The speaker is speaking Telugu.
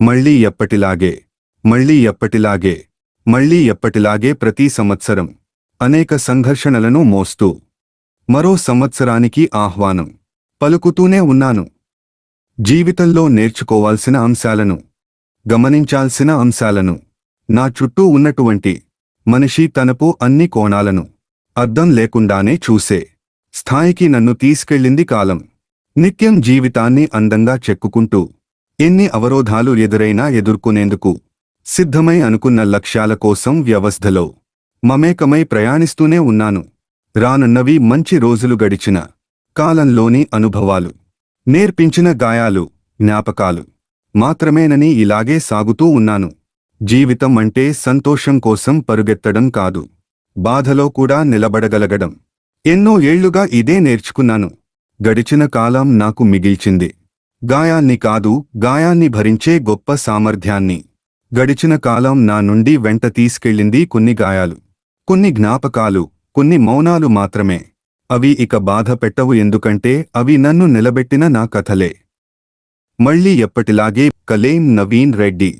మళ్ళీ ఎప్పటిలాగే మళ్ళీ ఎప్పటిలాగే మళ్ళీ ఎప్పటిలాగే ప్రతి సంవత్సరం అనేక సంఘర్షణలను మోస్తూ మరో సంవత్సరానికి ఆహ్వానం పలుకుతూనే ఉన్నాను. జీవితంలో నేర్చుకోవాల్సిన అంశాలను గమనించాల్సిన అంశాలను నా చుట్టూ ఉన్నటువంటి మనిషి తనపు అన్ని కోణాలను అర్థం లేకుండానే చూసే స్థాయికి నన్ను తీసుకెళ్ళింది కాలం. నిత్యం జీవితాన్ని అందంగా చెక్కుకుంటూ ఎన్ని అవరోధాలు ఎదురైనా ఎదుర్కొనేందుకు సిద్ధమై అనుకున్న లక్ష్యాల కోసం వ్యవస్థలో మమేకమై ప్రయాణిస్తూనే ఉన్నాను. రానున్నవి మంచి రోజులు గడిచిన కాలంలోని అనుభవాలు. నేర్పించిన గాయాలు జ్ఞాపకాలు మాత్రమేనని ఇలాగే సాగుతూ ఉన్నాను. జీవితం అంటే సంతోషం కోసం పరుగెత్తడం కాదు. బాధలో కూడా నిలబడగలగడం. ఎన్నో ఏళ్ళుగా ఇదే నేర్చుకున్నాను. గడిచిన కాలం నాకు మిగిల్చింది. గాయాన్ని కాదు గాయాన్ని భరించే గొప్ప సామర్థ్యాన్ని. గడిచిన కాలం నా నుండి వెంట తీసుకెళ్ళింది కొన్ని గాయాలు. కొన్ని జ్ఞాపకాలు కొన్ని మౌనాలు మాత్రమే. అవి ఇక బాధ పెట్టవు ఎందుకంటే అవి నన్ను నిలబెట్టిన నా కథలే. మళ్ళీ ఎప్పటిలాగే కలేం నవీన్ రెడ్డి.